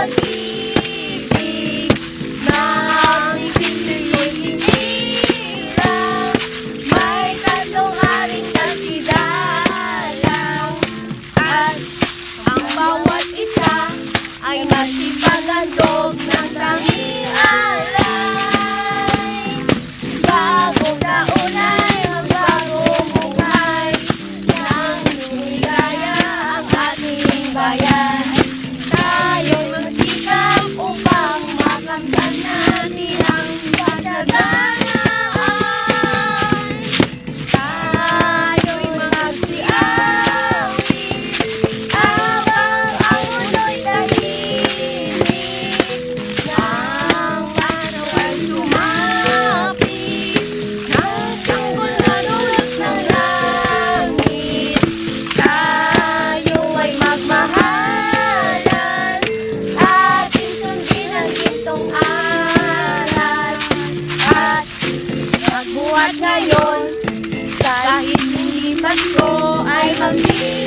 Kentucky. Pagkat natin ang pasagan At ngayon, kahit hindi Pasko ay magbibigay